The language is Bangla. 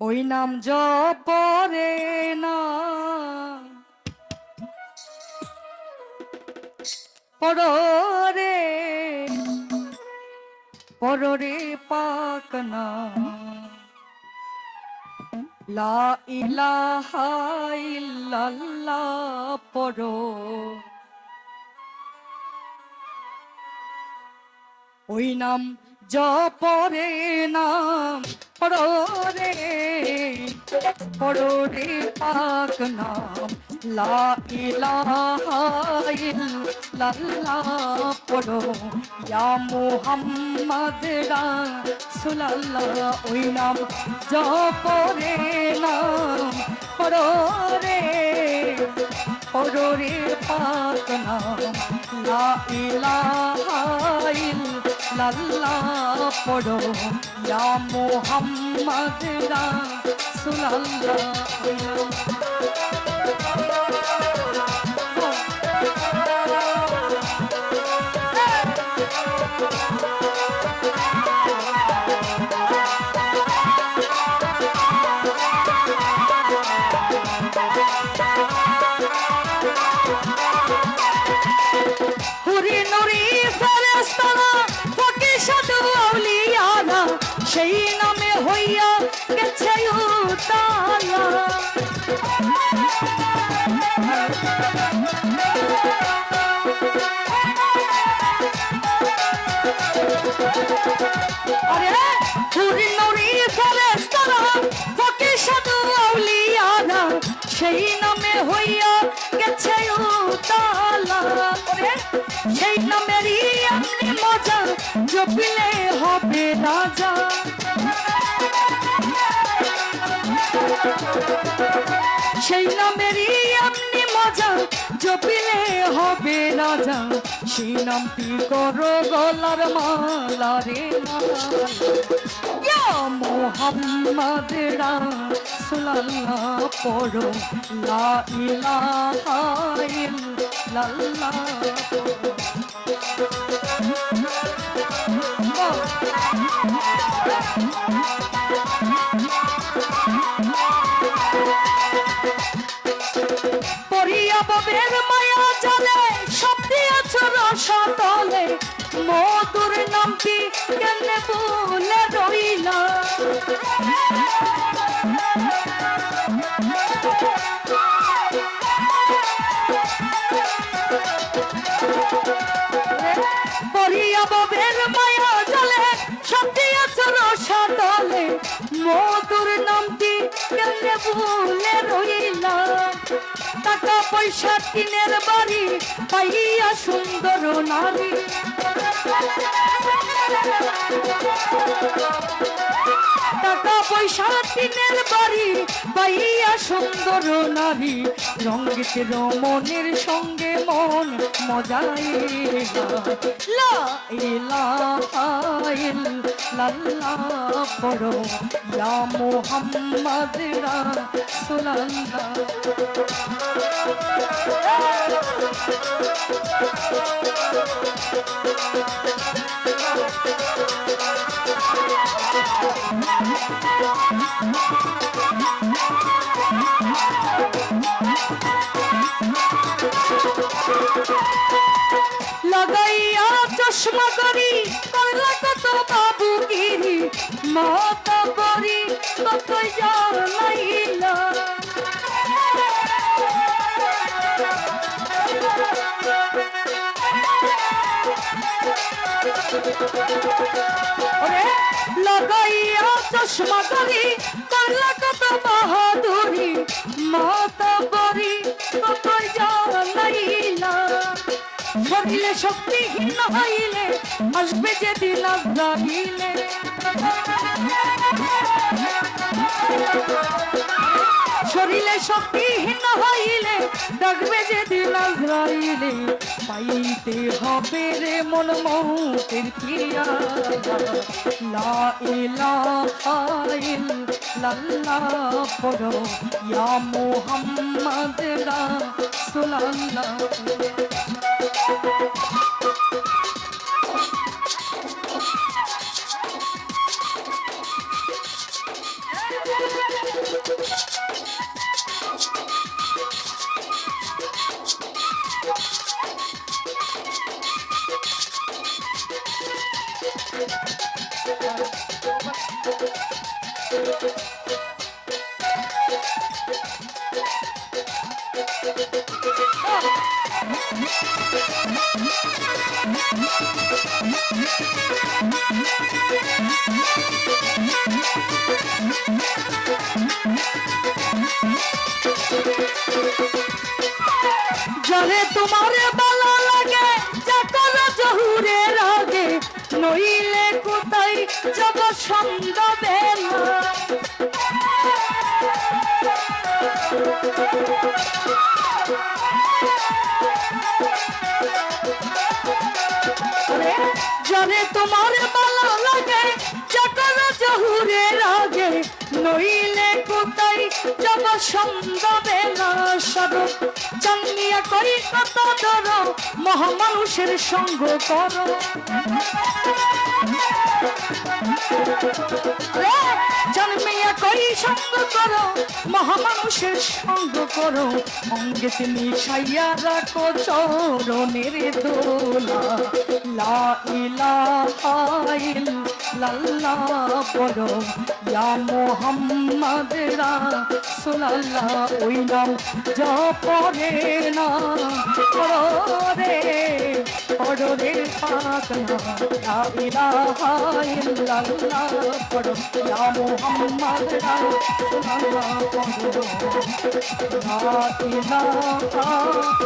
ওই নাম জপরে না। পড়রে পড়রে পাক না। লা ইলাহা ইল্লাল্লাহ পড়ো। ওই নাম জপরে নাম পড়রে পড়রে পাক নাম। লা ইলাহা ইল্লাল্লাহ পড়ো। ইয়া মুহাম্মদ রাসূলুল্লাহ, ওই নাম জপরে নাম পড়রে পড়রে পাক নাম। লা পড়ো। ইয়া মুহাম্মদ রাসূলুল্লাহ সেই নামে হইয়া গেছে উতালা। সেই নামেরই এমনি মজা জপিলে হবে রাজা। সেই নামেরই এমনি মজা। জপিলে হবে রাজা। সেই নামটি করো গলার মালা রে মোহাম্মদ রাসূলুল্লাহ পড়ো, লা আছো রসতলে মধুর নামটি কেনে ভুলে রইলা? পরিয়া পয়সা টিনের বাড়ি পাইয়া সুন্দর নারী। টাকা পয়সা কিনের বাড়ি পাইয়া সুন্দর নারী। রঙ্গিত রমণের সঙ্গে মন মজাই পড়ো লাগাইয়া চশমা করি করলা কত বাবু গিরি মত করি কত জানাইলা লাগাইয়া চশমা করি করলা কত বাহাদুরি, মত করি কত জানাইলা শরীরে শক্তিহীন হইলে, আসবে যেদিন আজরাইলে শরীরে শক্তিহীন হইলে, ডাকবে যেদিন আজরাইলে পাইতে হবে রে মন মৌতের ক্রিয়া। লা ইলাহা ইল্লাল্লাহ পড়ো, ইয়া মুহাম্মদ রাসূলুল্লাহ। যারে তোমার ভালো লাগে যা করো জহুরে রাগে নইলে কোথায় যাব সন্দ বেলা জানে তোমার ভালো লাগে যা করো জহুরে রাগে, নইলে কোথায় যাব সন্দ বেলা সদর চান্দিয়া করি কত ধরো, মহামানুষের সঙ্গ করো। জন্মিয়া করি সঙ্গ করো, মহামানুষের সঙ্গ করো। অঙ্গেতে মিশাইয়া রাখো চরণের দোলা। লা ইলাহা ইল্লাল্লাহ বলো ইয়া মুহাম্মদ রাসূলুল্লাহ, ওই নাম জপরে না, পড়ে পড়ে পাতনা লা ইলাহা ইল্লাল্লাহ পড়ো। ইয়া মুহাম্মদ রাসূলুল্লাহ, পড়ো। লা ইলাহা পড়ো